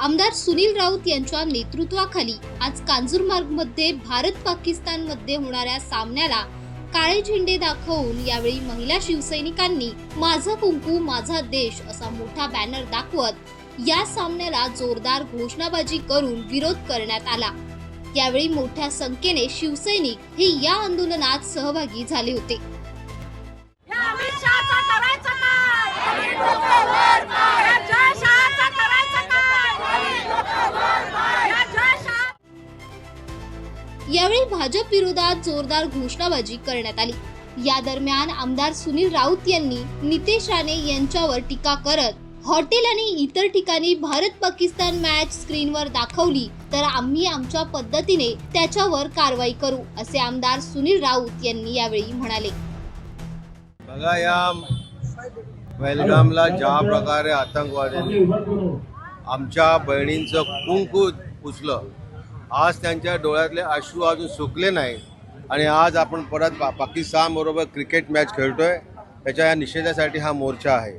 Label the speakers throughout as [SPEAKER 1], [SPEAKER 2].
[SPEAKER 1] आमदार सुनील राऊत यांच्या नेतृत्वाखाली आज कांजूरमार्गमध्ये भारत पाकिस्तानमध्ये होणाऱ्या सामन्याला काळे झेंडे दाखवून यावेळी महिला शिवसैनिकांनी माझा कुंकू माझा देश असा मोठा बॅनर दाखवत या सामन्याला जोरदार घोषणाबाजी करून विरोध करण्यात आला. यावेळी मोठ्या संख्येने शिवसैनिक हे या आंदोलनात सहभागी झाले होते. यावेळी भाजप विरोधात जोरदार घोषणाबाजी करण्यात आली. या दरम्यान आमदार सुनील राऊत यांनी नितेश राणे यांच्यावर टीका करत हॉटेल आणि इतर ठिकाणी भारत पाकिस्तान मॅच स्क्रीनवर दाखवली तर आम्ही आमच्या पद्धतीने त्याच्यावर कारवाई करू असे आमदार सुनील राऊत यांनी यावेळी म्हणाले.
[SPEAKER 2] बघा या बेलगामला ज्या प्रकारे आतंकवाद्यांनी आमच्या बहिणींचं कुंकू पुसलं आज त्यांच्या डोळ्यातले अश्रू अजून सुकले नाही. आणि आज आपण परत पा पाकिस्तानबरोबर क्रिकेट मॅच खेळतोय. त्याच्या या निषेधासाठी हा मोर्चा आहे.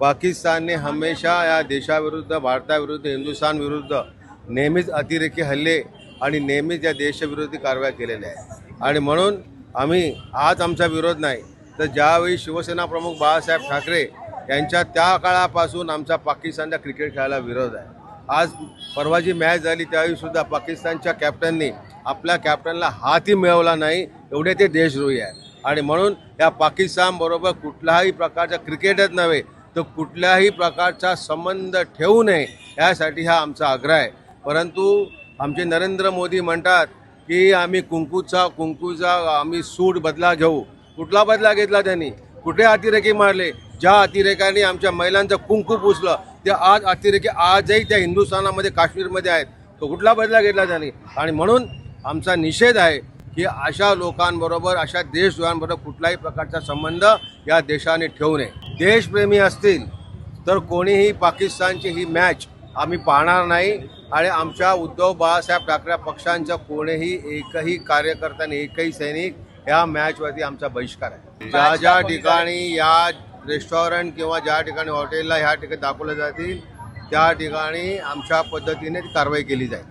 [SPEAKER 2] पाकिस्तानने हमेशा या देशाविरुद्ध भारताविरुद्ध हिंदुस्थान विरुद्ध नेहमीच अतिरेकी हल्ले आणि नेहमीच या देशविरोधी कारवाया केलेल्या आहे आणि म्हणून आम्ही आज आमचा विरोध नाही. तर ज्यावेळी शिवसेना प्रमुख बाळासाहेब ठाकरे यांच्या त्या काळापासून आमचा पाकिस्तानच्या क्रिकेट खेळायला विरोध आहे. आज परवा जी मॅच झाली त्यावेळी सुद्धा पाकिस्तानच्या कॅप्टननी आपल्या कॅप्टनला हातही मिळवला नाही एवढे ते देशद्रोही आहे आणि म्हणून या पाकिस्तान बरोबर कुठल्याही प्रकारचा क्रिकेटच नव्हे तर कुठल्याही प्रकारचा संबंध ठेवू नये यासाठी हा आमचा आग्रह आहे. परंतु आमचे नरेंद्र मोदी म्हणतात की आम्ही कुंकूचा कुंकूचा आम्ही सूट बदला घेऊ. कुठला बदला घेतला त्यांनी? कुठे अतिरेकी मारले? ज्या अतिरेकांनी आमच्या महिलांचं कुंकू पुसलं ते आज अतिरेकी आजही त्या हिंदुस्थानामध्ये काश्मीरमध्ये आहेत. तो कुठला बदला घेतला त्याने? आणि म्हणून आमचा निषेध आहे की अशा लोकांबरोबर अशा देशद्रोहांबरोबर कुठलाही प्रकारचा संबंध या देशाने ठेवू नये. देशप्रेमी असतील तर कोणीही पाकिस्तानची ही मॅच आम्ही पाहणार नाही. आणि आमच्या उद्धव बाळासाहेब ठाकरे पक्षांच्या कोणीही एकही कार्यकर्त्याने एकही सैनिक या मॅचवरती आमचा बहिष्कार आहे. ज्या ज्या ठिकाणी या रेस्टॉरंट किंवा ज्या ठिकाणी हॉटेलला ह्या ठिकाणी दाखवल्या जातील त्या ठिकाणी आमच्या पद्धतीने ती कारवाई केली जाईल.